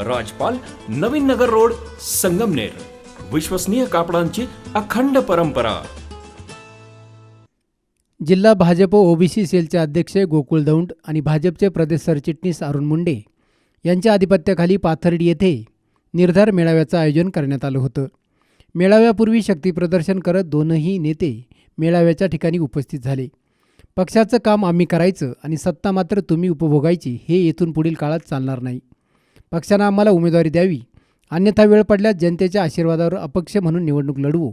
राजपाल Navin Nagar road Sangamner. विश्वसनीय कापडांची अखंड परंपरा. जिल्हा भाजप ओबीसी सेलचे अध्यक्ष गोकुळ दौंड आणि भाजपचे प्रदेश सरचिटणीस अरुण मुंडे यांच्या आधिपत्याखाली पाथर्डी येथे निर्धार मेळाव्याचं आयोजन करण्यात आलं होतं. मेळाव्यापूर्वी शक्तीप्रदर्शन करत दोनही नेते मेळाव्याच्या ठिकाणी उपस्थित झाले. पक्षाचं काम आम्ही करायचं आणि सत्ता मात्र तुम्ही उपभोगायची हे येथून पुढील काळात चालणार नाही. पक्षानं आम्हाला उमेदवारी द्यावी. अन्यथा वेळ पडल्यास जनतेच्या आशीर्वादावर अपक्ष म्हणून निवडणूक लढवू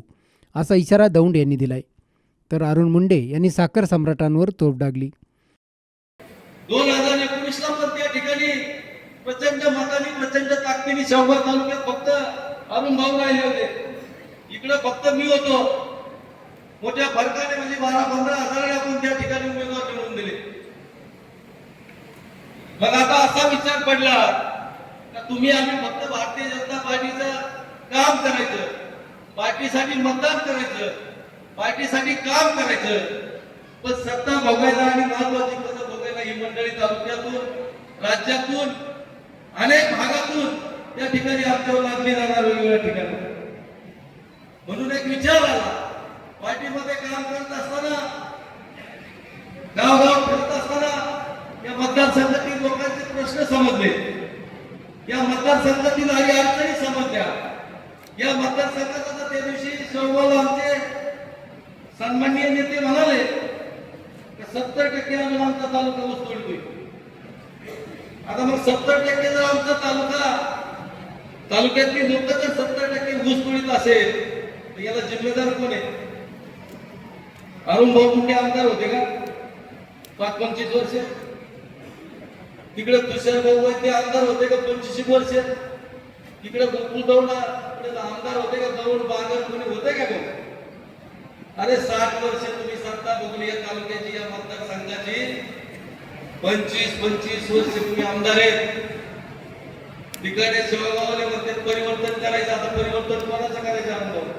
असा इशारा दौंड यांनी दिलाय. तर अरुण मुंडे यांनी साखर सम्राटांवर तोफ डागली. दोन हजार एकोणीसला पण त्या ठिकाणी प्रचंड मताने प्रचंड ताकदीने शंभर तालुक्यात फक्त अरुण भाऊ राहिले होते. इकडे फक्त मी होतो. मोठ्या फरकाने म्हणजे बारा पंधरा हजाराने आपण त्या ठिकाणी उमेदवार निवडून दिले. मग आता असा विचार पडला. तुम्ही आम्ही फक्त भारतीय जनता पार्टीचं काम करायचं. पार्टीसाठी मतदान करायचं. पार्टीसाठी काम करायचं. पण सत्ता बघायला आणि महत्वाची पदं बघायला ही मंडळी तालुक्यातून राज्यातून अनेक भागातून त्या ठिकाणी आमच्यावर लागली जाणार वेगवेगळ्या ठिकाणी. म्हणून एक विचार आला. पार्टीमध्ये काम करत असताना गावगाव फिरत असताना या मतदारसंघातील लोकांचे प्रश्न समजले. या मतदारसंघातील काही अडचणी समजल्या या मतदारसंघात त्या दिवशी शोभाला आमचे सन्माननीय नेते म्हणाले सत्तर टक्के आम्ही आमचा तालुका ऊस होईल आता मग सत्तर टक्के जर आमचा तालुका तालुक्यातली लोक जर सत्तर टक्के घुसतोडीत असेल तर याला जिम्मेदार कोण आहे? अरुण भाऊ मुख्य आमदार होते का? पाच पंचवीस वर्ष. तिकडे तुषार भाऊ वैद्य आमदार होते का पंचवीस वर्ष? तिकडे गोकुळ दौडा तिकडे आमदार होते का दौड बागर कोणी होते का भाऊ? अरे साठ वर्ष तुम्ही सत्ता बघली या तालुक्याची या मतदारसंघाची. पंचवीस पंचवीस वर्ष तुम्ही आमदार आहेत. तिकडे शिवगावाले म्हणते परिवर्तन करायचं आता परिवर्तन कोणाचं करायचं आमदार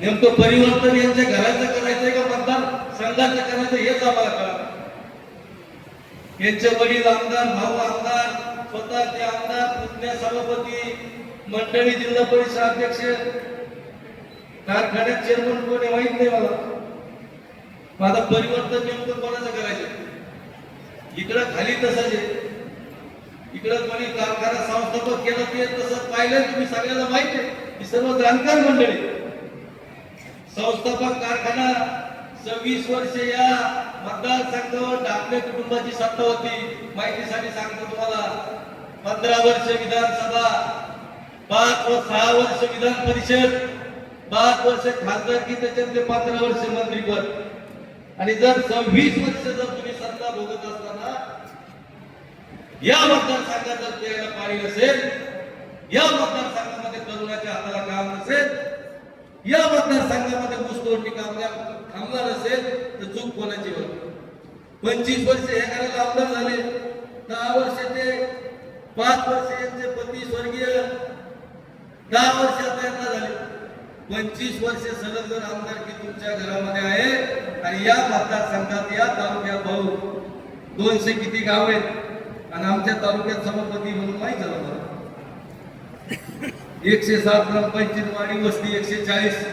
नेमकं परिवर्तन यांच्या घराचं करायचंय का मतदार संघाचं करायचं हेच आम्हाला कळा यांचे वडील आमदार भाऊ आमदार स्वतः ते आमदार पुतण्या सभापती मंडळी जिल्हा परिषद अध्यक्ष कारखान्यात चेअरमन कोणी आहे माहीत नाही मला. माझं परिवर्तन नेमकं कोणाचं करायचं? इकडं खाली तसंच आहे. इकडं कोणी कारखाना संस्थापक केलं ते तसं पाहिलं तुम्ही सगळ्यांना माहीत आहे. ही सर्व जाणकार मंडळी. संस्थापक कारखाना सव्वीस वर्ष या मतदारसंघावर डाकले कुटुंबाची सत्ता होती. माहितीसाठी सांगतो तुम्हाला पंधरा वर्ष विधानसभा पाच व सहा वर्ष विधान परिषद पाच वर्ष खासदारकी त्याच्यातले पंधरा वर्ष मंत्रीपद. आणि जर सव्वीस वर्ष जर तुम्ही सत्ता भोगत असताना या मतदारसंघात जर त्याला पाणी नसेल या मतदारसंघामध्ये तरुणाच्या हाताला काम नसेल या मतदारसंघामध्ये काम द्या. थांबणार असेल तर चूक कोणाची होईल पंचवीस वर्ष हे करायला आमदार झाले. दहा वर्ष ते पाच वर्ष यांचे पती स्वर्गीय. दहा वर्ष आता झाले. पंचवीस वर्ष सलग जर आमदारकी तुमच्या घरामध्ये आहे आणि या मतदारसंघात या तालुक्यात भाऊ दोनशे किती गाव आहेत आणि आमच्या तालुक्यात सभापती म्हणून माहीत झालं मला. एकशे सात ग्रामपंचायत वाडी वस्ती एकशे चाळीस.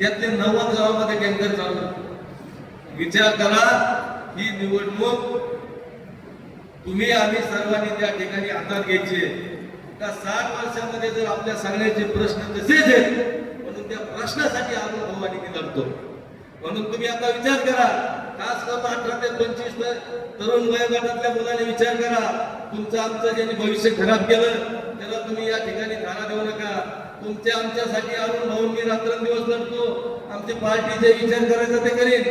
त्यातले नव्वद गावामध्ये टँकर चालू विचार करा ही निवडणूक तुम्ही आम्ही सर्वांनी त्या ठिकाणी हातात घ्यायची त्या का साठ वर्षामध्ये जर आपल्या सांगण्याचे प्रश्न तसेच आहेत म्हणून त्या प्रश्नासाठी आपण भवानी लढतो म्हणून तुम्ही आता विचार करा खास करून अठरा ते पंचवीस तरुण वयोगटातल्या मुलाने विचार करा तुमचं आमचं ज्यांनी भविष्य खराब केलं त्याला तुम्ही या ठिकाणी धारा देऊ नका. तुमच्या आमच्यासाठी अरुण भाऊन मी रात्रंदिवस लढतो. आमच्या पार्टीचे विचार करायचा ते करेन.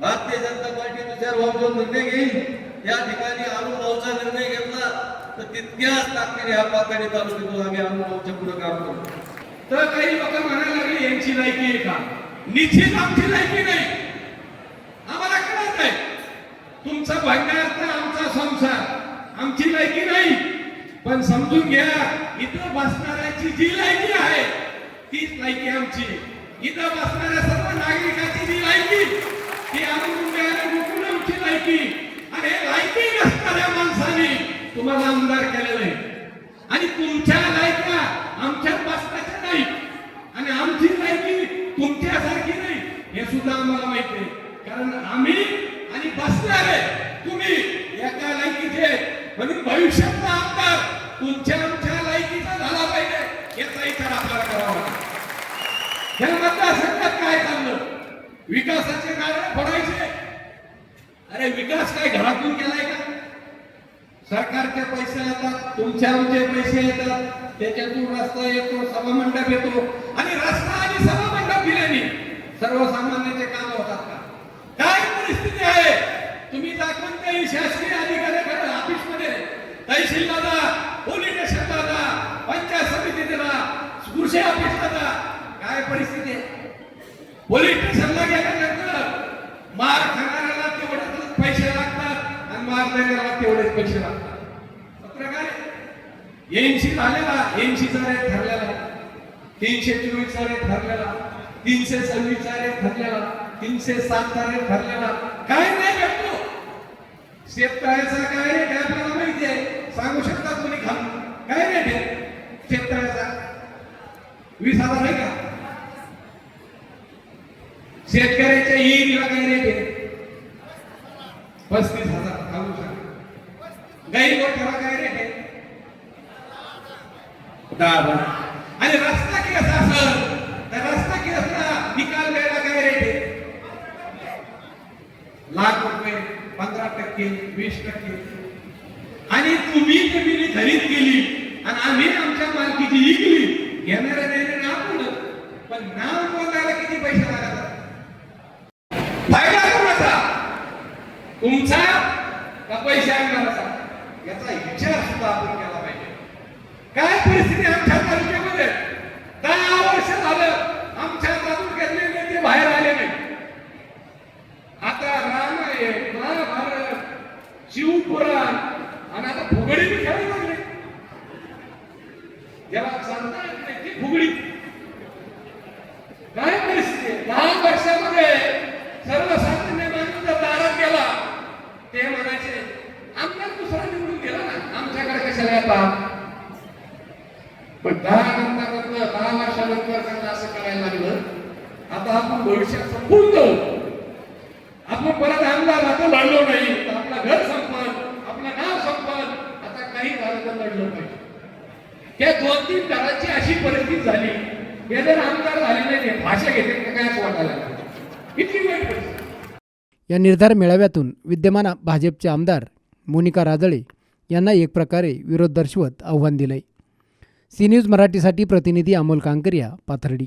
भारतीय जनता पार्टी विचार भाऊ जो निर्णय घेईल या ठिकाणी अरुण भाऊचा निर्णय घेतला तर तितक्याच ताकदीने ह्या पातळी तालुक्यातून आम्ही अनुभवाच्या पुढे काम करू. तर काही लोक म्हणायला लागले यांची लायकी आहे का? निश्चित आमची लायकी नाही. आम्हाला कळत नाही. तुमचा भांडणार्थ आमचा संसार. आमची लायकी नाही. पण समजून घ्या इथं बसणाऱ्याची जी लायकी आहे तीच लायकी आमची. इथं बसणाऱ्या सर्व नागरिकांची जी लायकी ती आमची लायकी. आणि हे लायकी नसणाऱ्या माणसाने तुम्हाला आमदार केलेलं आहे. आणि तुमच्या लायका आमच्या बसण्याच्या नाही आणि आमची लायकी तुमच्यासारखी नाही हे सुद्धा आम्हाला माहिती आहे कारण आम्ही आणि बसणारे तुम्ही एका लायकीचे म्हणून भविष्यात तुमच्या आमच्या लायकीचा झाला पाहिजे. याचा विचार आपल्याला करावा लागेल. या मतदारसंघात काय चाललं? विकासाचे कारण फोडायचे. अरे विकास काय घरातून केलाय का? सरकारचे पैसे येतात तुमच्या आमचे पैसे येतात. त्याच्यातून रस्ता येतो सभामंडप येतो. आणि रस्ता आणि सभामंडप दिल्याने सर्वसामान्यांचे काम होतात का? काय परिस्थिती आहे? तुम्ही दाखवून काही शासकीय अधिकाऱ्याकडे ऑफिसमध्ये तहसीलला जा पोलीस स्टेशनला जा पंचायत समितीला जा कुठे ऑफिसला काय परिस्थिती आहे? पोलीस स्टेशनला गेल्यानंतर मार खाणाऱ्याला तेवढेच पैसे लागतात आणि मार देणाऱ्याला तेवढेच पैसे लागतात. पत्रकार ऐंशी झालेला ऐंशीचा रेट ठरलेला. तीनशे चोवीसचा रेट ठरलेला. तीनशे सव्वीसचा रेट ठरलेला. तीनशे सातचा रेट ठरलेला. काय नाही भेटतो. शेतकऱ्याचा काय काय आपल्याला माहिती आहे? सांगू शकता तुम्ही खाल काय नाही भेटतो शेतकऱ्याचा वीस हजार आहे का शेतकऱ्याच्या ईडला काय रेट आहे पस्तीस हजार सांगू शकता. गाई गोठ्याला काय रेट आहे दहा हजार. आणि रस्ता केस सर तर रस्ता केसला निकाल द्यायला काय रेट आहे लाख रुपये पंधरा टक्के वीस टक्के. आणि तुम्ही जमिनी खरीद केली आणि आम्ही आमच्या मालकीची विकली. घेणाऱ्या देणारे आपण पण नाव बोलायला किती पैसे लागतात फायदा कोणाचा तुमचा का पैसे आणणाराचा याचा विचार सुद्धा आपण केला पाहिजे काय परिस्थिती आमच्या तालुक्यामध्ये दहा वर्ष झालं आमच्या घेतलेले ते बाहेर आले नाही. आता रामायण महाभारत शिवपुराण आणि आता फुगडी खेळायला लागले. ज्याला सांगता येत नाही ती फुगडी. काय परिस्थिती दहा वर्षामध्ये सर्वसामान्य माणूस जर दारात गेला ते म्हणायचे आमदार दुसरा निवडून गेला ना. आमच्याकडे कशाला येतात पण दहा नंतर दहा वर्षानंतर त्यांना असं करायला लागलं भविष्य संपून जाऊ आपण परत आमदार आता लढलो नाही. तर आपलं घर संपल आपलं नाव संपल. आता काही झालं तर लढलं पाहिजे. त्या दोन तीन घराची अशी परिस्थिती झाली. हे जर आमदार झाले नाही भाषा घेते तर कायच वाटायला इतकी वाईट परिस्थिती या निर्धार मेळाव्यातून विद्यमान भाजपचे आमदार मोनिका राजळे यांना एक प्रकारे विरोध दर्शवत आव्हान दिलंय. सी न्यूज मराठीसाठी प्रतिनिधी अमोल कांकरिया पाथर्डी.